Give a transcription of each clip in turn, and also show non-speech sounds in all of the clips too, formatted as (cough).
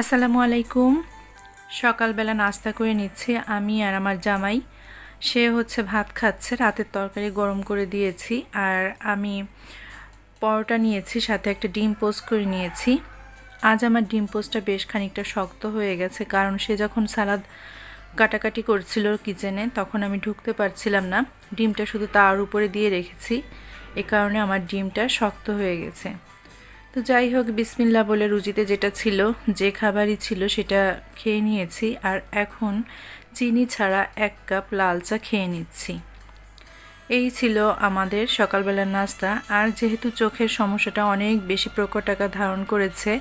আসসালামু আলাইকুম। সকালবেলা নাস্তা করে নিচ্ছি আমি আর আমার জামাই। সে হচ্ছে ভাত খাচ্ছে, রাতের তরকারি গরম করে দিয়েছি আর আমি পরোটা নিয়েছি, সাথে একটা ডিম পোস্ট করে নিয়েছি। আজ আমার ডিম পোস্টটা বেশ খানিকটা শক্ত হয়ে গেছে, কারণ সে যখন সালাদ কাটাকাটি করছিল কিচেনে, তখন আমি ঢুকতে পারছিলাম না। ডিমটা শুধু তার উপরে দিয়ে রেখেছি, এ কারণে আমার ডিমটা শক্ত হয়ে গেছে। তো যাই হোক বিসমিল্লা বলে রুজিতে যেটা ছিল, যে খাবারই ছিল সেটা খেয়ে নিয়েছি। আর এখন চিনি ছাড়া এক কাপ লাল চা খেয়ে নিচ্ছি। এই ছিল আমাদের সকালবেলার নাস্তা। আর যেহেতু চোখের সমস্যাটা অনেক বেশি প্রকট ধারণ করেছে,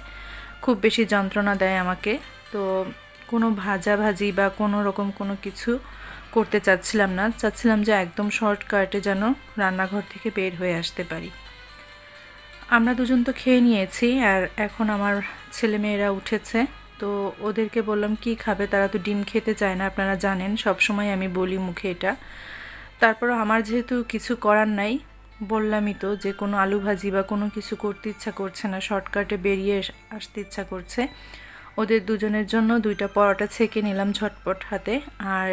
খুব বেশি যন্ত্রণা দেয় আমাকে, তো কোনো ভাজা ভাজি বা কোনো রকম কোনো কিছু করতে চাচ্ছিলাম না। চাচ্ছিলাম যে একদম শর্টকাটে যেন রান্নাঘর থেকে বের হয়ে আসতে পারি। আমরা দুজন তো খেয়ে নিয়েছি আর এখন আমার ছেলে মেয়েরা উঠেছে। তো ওদেরকে বললাম, কি খাবে? তারা তো ডিম খেতে চায় না। আপনারা জানেন সব সময় আমি বলি মুখে এটা। তারপর আমার যেহেতু কিছু করার নাই, বললামই তো যে কোনো আলু ভাজি বা কোনো কিছু করতে ইচ্ছা করছে না, শর্টকাটে বেরিয়ে আসতে ইচ্ছা করছে। ওদের দুজনের জন্য দুইটা পরোটা ছেঁকে নিলাম ঝটপট হাতে। আর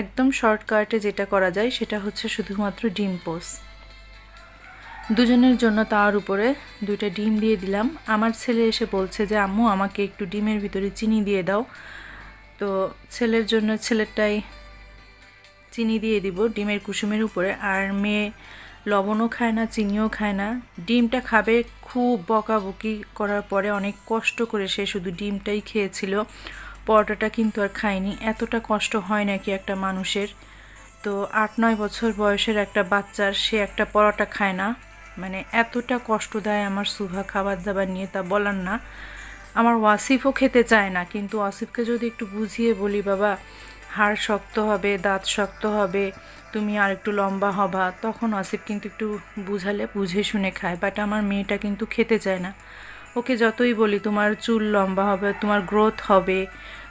একদম শর্টকাটে যেটা করা যায় সেটা হচ্ছে শুধুমাত্র ডিম পোস্ট। দুজনের জন্য তার উপরে দুইটা ডিম দিয়ে দিলাম। আমার ছেলে এসে বলছে যে, আম্মু, আমাকে একটু ডিমের ভিতরে চিনি দিয়ে দাও। তো ছেলের জন্য ছেলেরটাই চিনি দিয়ে দিব ডিমের কুসুমের উপরে। আর মেয়ে লবণও খায় না, চিনিও খায় না। ডিমটা খাবে খুব বকাবকি করার পরে অনেক কষ্ট করে সে শুধু ডিমটাই খেয়েছিল। পরোটাটা কিন্তু আর খায়নি। এতটা কষ্ট হয় নাকি একটা মানুষের? তো আট নয় বছর বয়সের একটা বাচ্চার সে একটা পরোটা খায় না। মানে এতটা কষ্ট দেয় আমার সুভা খাবার দাবার নিয়ে তা বলার না। আমার ওয়াসিফও খেতে চায় না, কিন্তু ওয়াসিফকে যদি একটু বুঝিয়ে বলি, বাবা, হাড় শক্ত হবে, দাঁত শক্ত হবে, তুমি আর একটু লম্বা হবা, তখন ওয়াসিফ কিন্তু একটু বুঝালে, বুঝে শুনে খায়। বাট আমার মেয়েটা কিন্তু খেতে চায় না। ওকে যতই বলি, তোমার চুল লম্বা হবে, তোমার গ্রোথ হবে,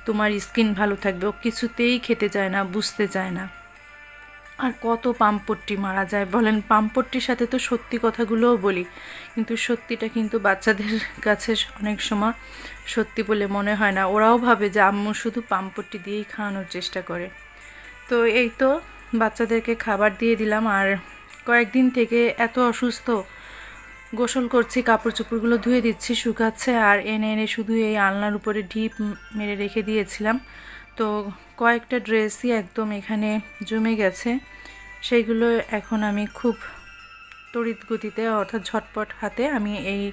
তোমার স্কিন ভালো থাকবে, ও কিছুতেই খেতে চায় না, বুঝতে চায় না। আর কত পাম্পট্টি মারা যায় বলেন? পাম্পট্টির সাথে তো সত্যি কথাগুলোও বলি। কিন্তু সত্যিটা কিন্তু বাচ্চাদের কাছে অনেক সময় সত্যি বলে মনে হয় না। ওরাও ভাবে যে আম্মু শুধু পাম্পট্টি দিয়েই খাওয়ানোর চেষ্টা করে। তো এই তো বাচ্চাদেরকে খাবার দিয়ে দিলাম আর কয়েকদিন থেকে এত অসুস্থ, গোসল করছি কাপড় চোপড়গুলো ধুয়ে দিচ্ছি, শুকাচ্ছে আর এনে এনে শুধু এই আলনার উপরে ঢিপ মেরে রেখে দিয়েছিলাম। তো কয়েকটা ড্রেসই একদম এখানে জমে গেছে। সেইগুলো এখন আমি খুব তড়িৎ গতিতে অর্থাৎ ঝটপট হাতে আমি এই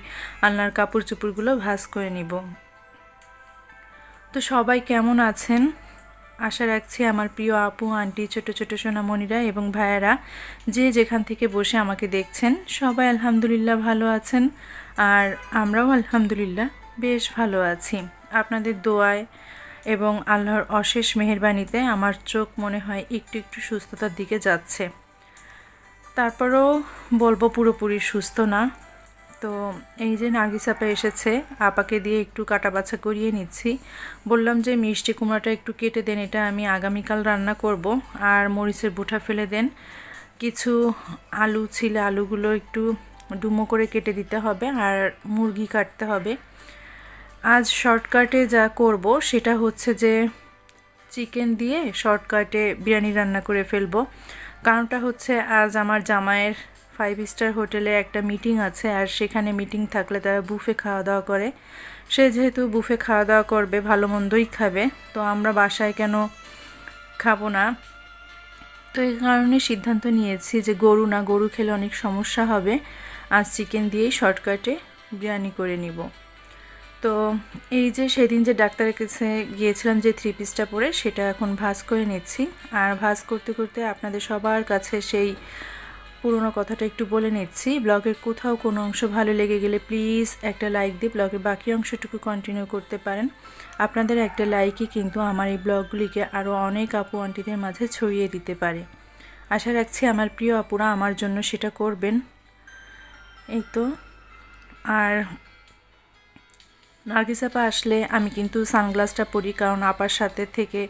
আলনার কাপড় চোপড়গুলো ভাজ করে নিব। তো সবাই কেমন আছেন? আশা রাখছি আমার প্রিয় আপু, আন্টি, ছোট ছোট সোনামণিরা এবং ভাইয়ারা যে যেখান থেকে বসে আমাকে দেখছেন, সবাই আলহামদুলিল্লাহ ভালো আছেন। আর আমরাও আলহামদুলিল্লাহ বেশ ভালো আছি। আপনাদের দোয়ায় এবং আল্লাহর অশেষ মেহরবানিতে আমার চোখ মনে হয় একটু একটু সুস্থতার দিকে যাচ্ছে। তারপরেও বলব পুরোপুরি সুস্থ না। তো এই যে নার্গিস আপা এসেছে, আপাকে দিয়ে একটু কাটা বাছা করিয়ে নিচ্ছি। বললাম যে মিষ্টি কুমড়াটা একটু কেটে দেন, এটা আমি আগামীকাল রান্না করব। আর মরিচের বুঠা ফেলে দেন। কিছু আলু ছিল, আলুগুলো একটু ডুমো করে কেটে দিতে হবে, আর মুরগি কাটতে হবে। আজ শর্টকাটে যা করব সেটা হচ্ছে যে চিকেন দিয়ে শর্টকাটে বিরিয়ানি রান্না করে ফেলব। কারণটা হচ্ছে আজ আমার জামাইয়ের ফাইভ স্টার হোটেলে একটা মিটিং আছে আর সেখানে মিটিং থাকলে তারা বুফে খাওয়া দাওয়া করে। সে যেহেতু বুফে খাওয়া দাওয়া করবে ভালো মন্দই খাবে, তো আমরা বাসায় কেন খাব না? তো এই কারণে সিদ্ধান্ত নিয়েছি যে গরু না, গরু খেলে অনেক সমস্যা হবে। আজ চিকেন দিয়েই শর্টকাটে বিরিয়ানি করে নিব। তো এই যে সেদিন যে ডাক্তারের কাছে গিয়েছিলাম যে থ্রি পিসটা পরে, সেটা এখন ভাজ করে নিচ্ছি। আর ভাজ করতে করতে আপনাদের সবার কাছে সেই পুরোনো কথাটা একটু বলে নিচ্ছি। ব্লগের কোথাও কোনো অংশ ভালো লেগে গেলে প্লিজ একটা লাইক দিয়ে ব্লগের বাকি অংশটুকু কন্টিনিউ করতে পারেন। আপনাদের একটা লাইকই কিন্তু আমার এই ব্লগগুলিকে আরও অনেক আপু, আন্টিদের মাঝে ছড়িয়ে দিতে পারে। আশা রাখছি আমার প্রিয় আপুরা আমার জন্য সেটা করবেন। এই তো। আর নার্গিস আপা আসলে আমি কিন্তু সানগ্লাসটা পরি, কারণ আপার সাথে থেকে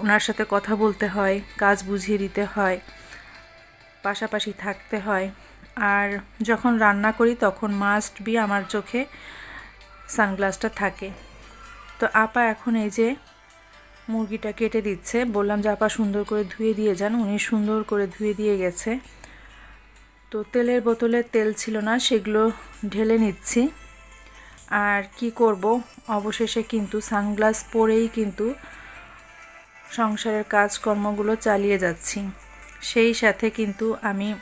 ওনার সাথে কথা বলতে হয়, কাজ বুঝিয়ে দিতে হয়, পাশাপাশি থাকতে হয়। আর যখন রান্না করি তখন মাস্ট বি আমার চোখে সানগ্লাসটা থাকে। তো আপা এখন এই যে মুরগিটা কেটে দিচ্ছে, বললাম যে আপা সুন্দর করে ধুয়ে দিয়ে যান, উনি সুন্দর করে ধুয়ে দিয়ে গেছে। তো তেলের বোতলে তেল ছিল না, সেগুলো ঢেলে নিচ্ছি। আর কি করব? অবশেষে কিন্তু সানগ্লাস পরেই কিন্তু সংসারের কাজকর্মগুলো চালিয়ে যাচ্ছি। সেই সাথে কিন্তু আমি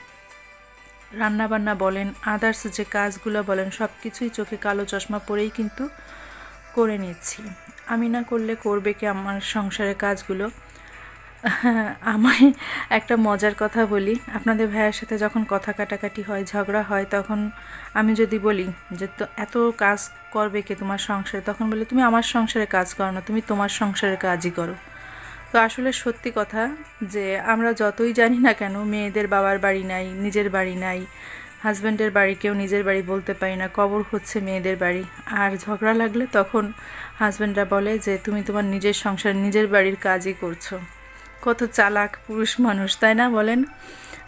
রান্নাবান্না বলেন আদার্স যে কাজগুলো বলেন সব কিছুই চোখে কালো চশমা পরেই কিন্তু করে নিচ্ছি। আমি না করলে করবে কি আমার সংসারের কাজগুলো? (laughs) আমি একটা মজার কথা বলি। আপনাদের ভাইয়ের সাথে যখন কথা কাটাকাটি হয়, ঝগড়া হয়, তখন আমি যদি বলি যে, তো এত কাজ করবে কে তোমার সংসারে? তখন বলে, তুমি আমার সংসারে কাজ করো না, তুমি তোমার সংসারের কাজই করো। তো আসলে সত্যি কথা যে, আমরা যতই জানি না কেন, মেয়েদের বাবার বাড়ি নাই, নিজের বাড়ি নাই, হাজব্যান্ডের বাড়ি কেউ নিজের বাড়ি বলতে পারি না, কবর হচ্ছে মেয়েদের বাড়ি। আর ঝগড়া লাগলে তখন হাজব্যান্ডরা বলে যে, তুমি তোমার নিজের সংসার, নিজের বাড়ির কাজই করছ। কত চালাক পুরুষ মানুষ, তাই না বলেন?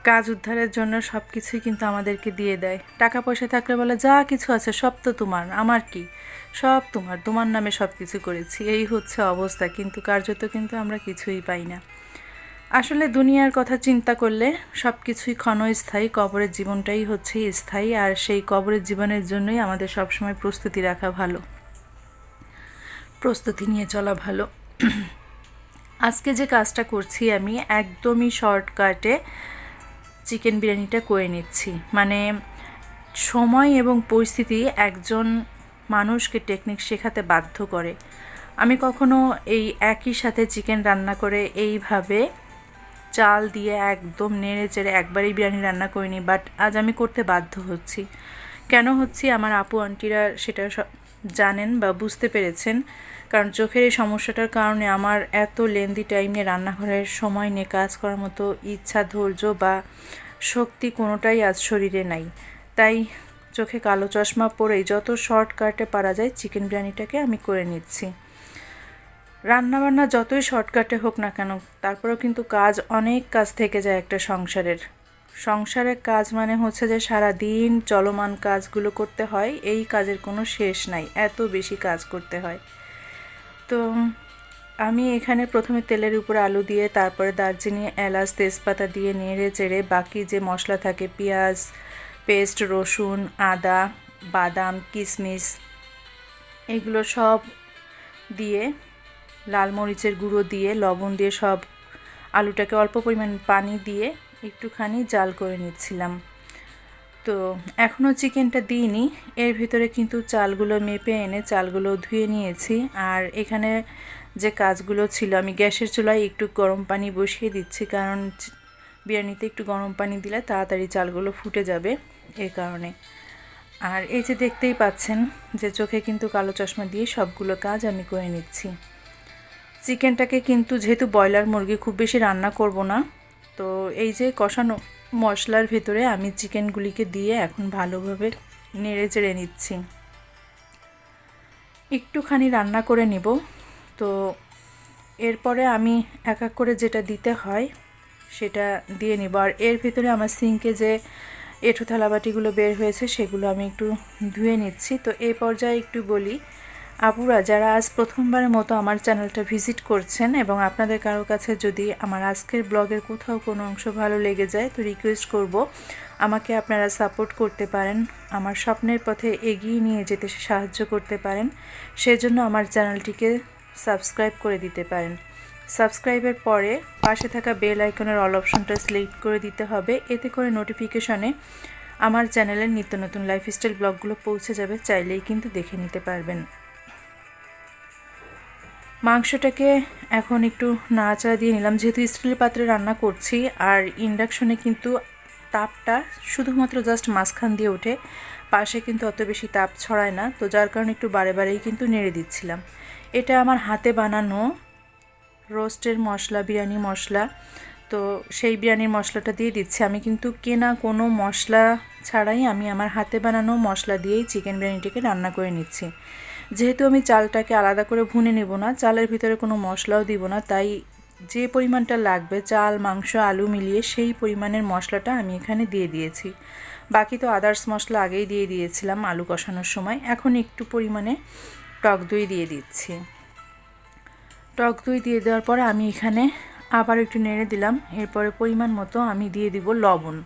কাজ উদ্ধারের জন্য সব কিছুই কিন্তু আমাদেরকে দিয়ে দেয়। টাকা পয়সা থাকলে বলে, যা কিছু আছে সব তো তোমার, আমার কি? সব তোমার তোমার নামে সব কিছু করেছি, এই হচ্ছে অবস্থা। কিন্তু কার্যত কিন্তু আমরা কিছুই পাই না। আসলে দুনিয়ার কথা চিন্তা করলে সব কিছুই ক্ষণস্থায়ী, কবরের জীবনটাই হচ্ছে স্থায়ী, আর সেই কবরের জীবনের জন্যই আমাদের সবসময় প্রস্তুতি রাখা ভালো। প্রস্তুতি নিয়ে চলা ভালো। আজকে যে কাজটা করছি আমি, একদমই শর্টকাটে চিকেন বিরিয়ানিটা করে নিচ্ছি। মানে সময় এবং পরিস্থিতি একজন মানুষকে টেকনিক শেখাতে বাধ্য করে। আমি কখনো এই একই সাথে চিকেন রান্না করে এইভাবে চাল দিয়ে একদম নেড়ে চেড়ে একবারই বিরিয়ানি রান্না করিনি বাট আজ আমি করতে বাধ্য হচ্ছি। কেন হচ্ছি? আমার আপু, আন্টিরা সেটা জানেন বা বুঝতে পেরেছেন, কারণ চোখের এই সমস্যাটার কারণে আমার এত লেন্দি টাইমে রান্নাঘরের সময় নিয়ে কাজ করার মতো ইচ্ছা, ধৈর্য বা শক্তি কোনোটাই আজ শরীরে নাই। তাই চোখে কালো চশমা পরেই যত শর্টকাটে পারা যায় চিকেন বিরিয়ানিটাকে আমি করে নিচ্ছি। রান্নাবান্না যতই শর্টকাটে হোক না কেন, তারপরেও কিন্তু কাজ অনেক কাজ থেকে যায় একটা সংসারের। সংসারের কাজ মানে হচ্ছে যে সারা দিন চলমান কাজগুলো করতে হয়, এই কাজের কোনো শেষ নাই, এত বেশি কাজ করতে হয়। তো আমি এখানে প্রথমে তেলের উপর আলু দিয়ে, তারপরে দারচিনি, এলাচ, তেজপাতা দিয়ে নেড়ে চেড়ে বাকি যে মশলা থাকে, পেঁয়াজ, পেস্ট, রসুন, আদা, বাদাম কিশমিশ এগুলো সব দিয়ে লাল মরিচের গুঁড়ো দিয়ে, লবণ দিয়ে সব আলুটাকে অল্প পরিমাণ পানি দিয়ে একটুখানি জাল করে নিচ্ছিলাম। তো এখনও চিকেনটা দিইনি। এর ভিতরে কিন্তু চালগুলো মেপে এনে চালগুলো ধুয়ে নিয়েছি। আর এখানে যে কাজগুলো ছিল, আমি গ্যাসের চুলায় একটু গরম পানি বসিয়ে দিচ্ছি, কারণ বিরিয়ানিতে একটু গরম পানি দিলে তাড়াতাড়ি চালগুলো ফুটে যাবে এই কারণে। আর এই যে দেখতেই পাচ্ছেন যে চোখে কিন্তু কালো চশমা দিয়ে সবগুলো কাজ আমি করে নিচ্ছি। চিকেনটাকে কিন্তু যেহেতু ব্রয়লার মুরগি, খুব বেশি রান্না করব না। তো এই যে কষানো মশলার ভেতরে আমি চিকেনগুলিকে দিয়ে এখন ভালোভাবে নেড়ে চেড়ে নিচ্ছি। একটুখানি রান্না করে নিব। তো এরপরে আমি এক এক করে যেটা দিতে হয় সেটা দিয়ে নিব। আর এর ভিতরে আমার সিঙ্কে যে এঁঠো থালাবাটিগুলো বের হয়েছে সেগুলো আমি একটু ধুয়ে নিচ্ছি। তো এই পর্যায়ে একটু বলি আপুরা যারা আজ প্রথমবারের মতো আমার চ্যানেলটা ভিজিট করছেন এবং আপনাদের কারও কাছে যদি আমার আজকের ব্লগের কোথাও কোনো অংশ ভালো লেগে যায়, তো রিকোয়েস্ট করব আমাকে আপনারা সাপোর্ট করতে পারেন, আমার স্বপ্নের পথে এগিয়ে নিয়ে যেতে সাহায্য করতে পারেন, সেজন্য আমার চ্যানেলটিকে সাবস্ক্রাইব করে দিতে পারেন। সাবস্ক্রাইবের পরে পাশে থাকা বেল আইকনের অল অপশনটা সিলেক্ট করে দিতে হবে, এতে করে নোটিফিকেশনে আমার চ্যানেলের নিত্য নতুন লাইফস্টাইল ব্লগগুলো পৌঁছে যাবে, চাইলেই কিন্তু দেখে নিতে পারবেন। মাংসটাকে এখন একটু নাড়াচাড়া দিয়ে নিলাম। যেহেতু স্টিলের পাত্রে রান্না করছি, আর ইন্ডাকশনে কিন্তু তাপটা শুধুমাত্র জাস্ট মাঝখান দিয়ে ওঠে, পাশে কিন্তু অত বেশি তাপ ছড়ায় না। তো যার কারণে একটু বারে বারেই কিন্তু নেড়ে দিচ্ছিলাম। এটা আমার হাতে বানানো রোস্টের মশলা, বিরিয়ানি মশলা। তো সেই বিরিয়ানির মশলাটা দিয়ে দিচ্ছি। আমি কিন্তু কেনা কোনো মশলা ছাড়াই আমি আমার হাতে বানানো মশলা দিয়েই চিকেন বিরিয়ানিটিকে রান্না করে নিচ্ছি। যেহেতু আমি চালটাকে আলাদা করে ভুনে নেব না, চালের ভিতরে কোনো মশলাও দিব না, তাই যে পরিমাণটা লাগবে, চাল, মাংস, আলু মিলিয়ে সেই পরিমাণের মশলাটা আমি এখানে দিয়ে দিয়েছি। বাকি তো আদার্স মশলা আগেই দিয়ে দিয়েছিলাম আলু কষানোর সময়, এখন একটু পরিমাণে টক দই দিয়ে দিচ্ছি। টক দই দিয়ে দেওয়ার পরে আমি এখানে আবার একটু নেড়ে দিলাম, এরপরে পরিমাণ মতো আমি দিয়ে দিব লবণ।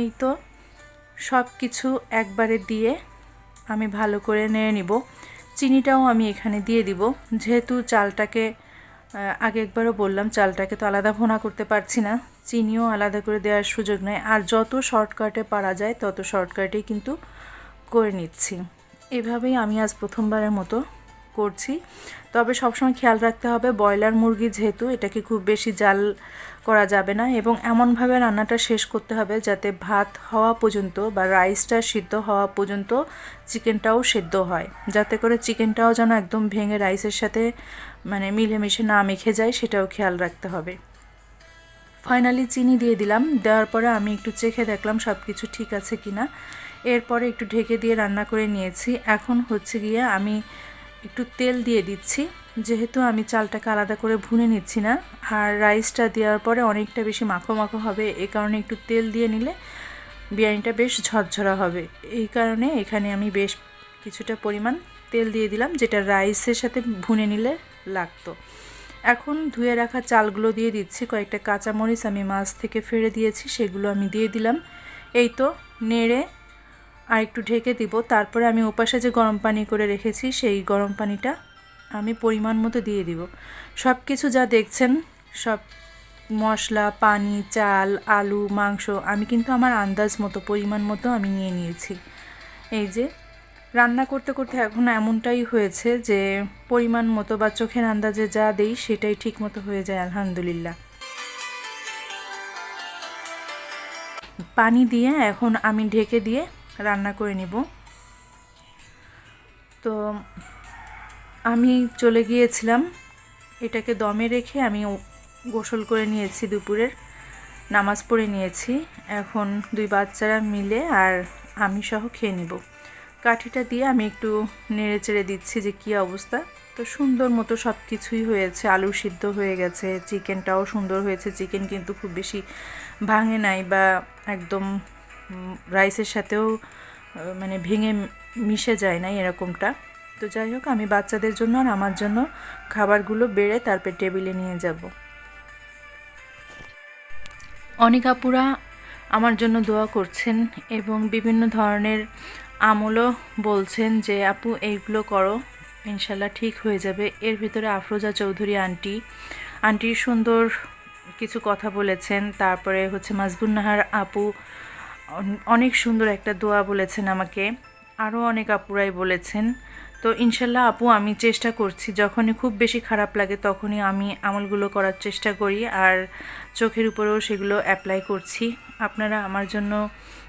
এই তো সব কিছু একবারে দিয়ে আমি ভালো করে নেড়ে নিব। চিনিটাও আমি এখানে দিয়ে দিব। যেহেতু চালটাকে আগে একবারও বললাম, চালটাকে তো আলাদা ভোনা করতে পারছি না। চিনিও আলাদা করে দেওয়ার সুযোগ নেই। আর যত শর্টকাটে পারা যায়, তত শর্টকাটেই কিন্তু করে নিচ্ছি। এভাবেই আমি আজ প্রথমবারের মতো করছি। তবে সবসময় খেয়াল রাখতে হবে, ব্রয়লার মুরগি যেহেতু, এটাকে খুব বেশি জাল করা যাবে না এবং এমনভাবে রান্নাটা শেষ করতে হবে যাতে ভাত হওয়া পর্যন্ত বা রাইসটা সিদ্ধ হওয়া পর্যন্ত চিকেনটাও সেদ্ধ হয়। যাতে করে চিকেনটাও যেন একদম ভেঙে রাইসের সাথে মানে মিলেমিশে না মেখে যায়, সেটাও খেয়াল রাখতে হবে। ফাইনালি চিনি দিয়ে দিলাম। দেওয়ার পরে আমি একটু চেখে দেখলাম সব কিছু ঠিক আছে কি না এরপরে একটু ঢেকে দিয়ে রান্না করে নিয়েছি। এখন হচ্ছে গিয়ে আমি একটু তেল দিয়ে দিচ্ছি। যেহেতু আমি চালটাকে আলাদা করে ভুনে নিচ্ছি না, আর রাইসটা দেওয়ার পরে অনেকটা বেশি মাখো মাখো হবে এই কারণে একটু তেল দিয়ে নিলে বিরিয়ানিটা বেশ ঝরঝরা হবে। এই কারণে এখানে আমি বেশ কিছুটা পরিমাণ তেল দিয়ে দিলাম, যেটা রাইসের সাথে ভুনে নিলে লাগতো। এখন ধুয়ে রাখা চালগুলো দিয়ে দিচ্ছি, কয়েকটা কাঁচামরিচ আমি মাছ থেকে ফেলে দিয়েছি, সেগুলো আমি দিয়ে দিলাম। এই তো নেড়ে আর একটু ঢেকে দিব। তারপরে আমি ওপাশে যে গরম পানি করে রেখেছি, সেই গরম পানিটা আমি পরিমাণ মতো দিয়ে দিব। সব কিছু যা দেখছেন, সব মশলা, পানি, চাল, আলু, মাংস, আমি কিন্তু আমার আন্দাজ মতো, পরিমাণ মতো আমি নিয়ে নিয়েছি। এই যে, রান্না করতে করতে এখন এমনটাই হয়েছে যে, পরিমাণ মতো বা চোখের আন্দাজে যা দেই, সেটাই ঠিক মতো হয়ে যায়, আলহামদুলিল্লাহ। পানি দিয়ে এখন আমি ঢেকে দিয়ে রান্না করে নিব। তো আমি চলে গিয়েছিলাম। এটাকে দমে রেখে আমি গোসল করে নিয়েছি দুপুরের। নামাজ পড়ে নিয়েছি। এখন দুই বাচ্চারা মিলে আর আমি সহ খেয়ে নিব। কাঠিটা দিয়ে আমি একটু নেড়ে চেড়ে দিচ্ছি যে কী অবস্থা। তো সুন্দর মতো সব কিছুই হয়েছে। আলু সিদ্ধ হয়ে গেছে। চিকেনটাও সুন্দর হয়েছে। চিকেন কিন্তু খুব বেশি ভাঙে নাই বা একদম রাইসের সাথেও মানে ভেঙে মিশে যায় না এরকমটা। তো যাই হোক, আমি বাচ্চাদের জন্য আর আমার জন্য খাবারগুলো বেড়ে তারপর টেবিলে নিয়ে যাব। অনেক আপুরা আমার জন্য দোয়া করছেন এবং বিভিন্ন ধরনের আমলও বলছেন যে, আপু, এইগুলো করো, ইনশাল্লাহ ঠিক হয়ে যাবে। এর ভিতরে আফরোজা চৌধুরী আন্টি, আন্টির সুন্দর কিছু কথা বলেছেন। তারপরে হচ্ছে মাসবুন নাহার আপু অনেক সুন্দর একটা দোয়া বলেছেন আমাকে। আরও অনেক আপুরাই বলেছেন। তো ইনশাল্লাহ আপু, আমি চেষ্টা করছি। যখনই খুব বেশি খারাপ লাগে তখনই আমি আমলগুলো করার চেষ্টা করি আর চোখের উপরেও সেগুলো অ্যাপ্লাই করছি। আপনারা আমার জন্য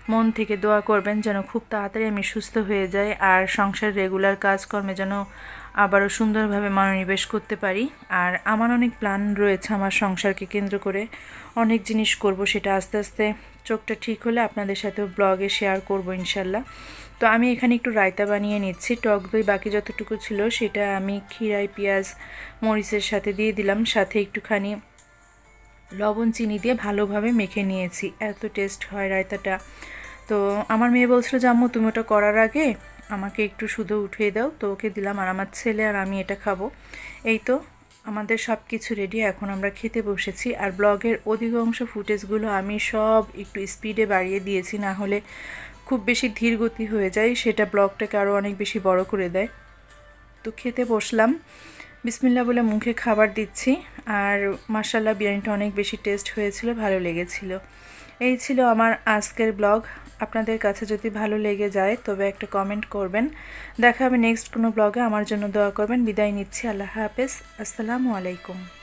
মন থেকে দোয়া করবেন যেন খুব তাড়াতাড়ি আমি সুস্থ হয়ে যাই আর সংসার রেগুলার কাজকর্মে যেন আবারও সুন্দরভাবে মনোনিবেশ করতে পারি। আর আমার অনেক প্ল্যান রয়েছে আমার সংসারকে কেন্দ্র করে। অনেক জিনিস করব সেটা আস্তে আস্তে। চোখটা ঠিক হলে আপনাদের সাথেও ব্লগে শেয়ার করব ইনশাল্লাহ। তো আমি এখানে একটু রায়তা বানিয়ে নিচ্ছি, টক দই বাকি যতটুকু ছিল সেটা আমি খিরাই পেঁয়াজ, মরিচের সাথে দিয়ে দিলাম, সাথে একটুখানি লবণ, চিনি দিয়ে ভালোভাবে মেখে নিয়েছি। এত টেস্ট হয় রায়তাটা। তো আমার মেয়ে বলছিল যে, আম্মু, তুমি ওটা করার আগে আমাকে একটু শুধু উঠিয়ে দাও। তো ওকে দিলাম আর আমার ছেলে আর আমি এটা খাব। এই তো আমাদের সব কিছু রেডি এখন আমরা খেতে বসেছি। আর ব্লগের অধিকাংশ ফুটেজগুলো আমি সব একটু স্পিডে বাড়িয়ে দিয়েছি, না হলে খুব বেশি ধীর গতি হয়ে যায়। সেটা ব্লগটাকে আরও অনেক বেশি বড় করে দেয়। তো খেতে বসলাম। বিসমিল্লা বলে মুখে খাবার দিচ্ছি। আর মার্শাল্লাহ বিরিয়ানিটা অনেক বেশি টেস্ট হয়েছিল, ভালো লেগেছিল। এই ছিল আমার আজকের ব্লগ। আপনাদের কাছে যদি ভালো লেগে যায়, তবে একটা কমেন্ট করবেন। দেখা হবে নেক্সট কোনো ব্লগে। আমার জন্য দোয়া করবেন। বিদায় নিচ্ছি। আল্লাহ হাফেজ। আসসালামু আলাইকুম।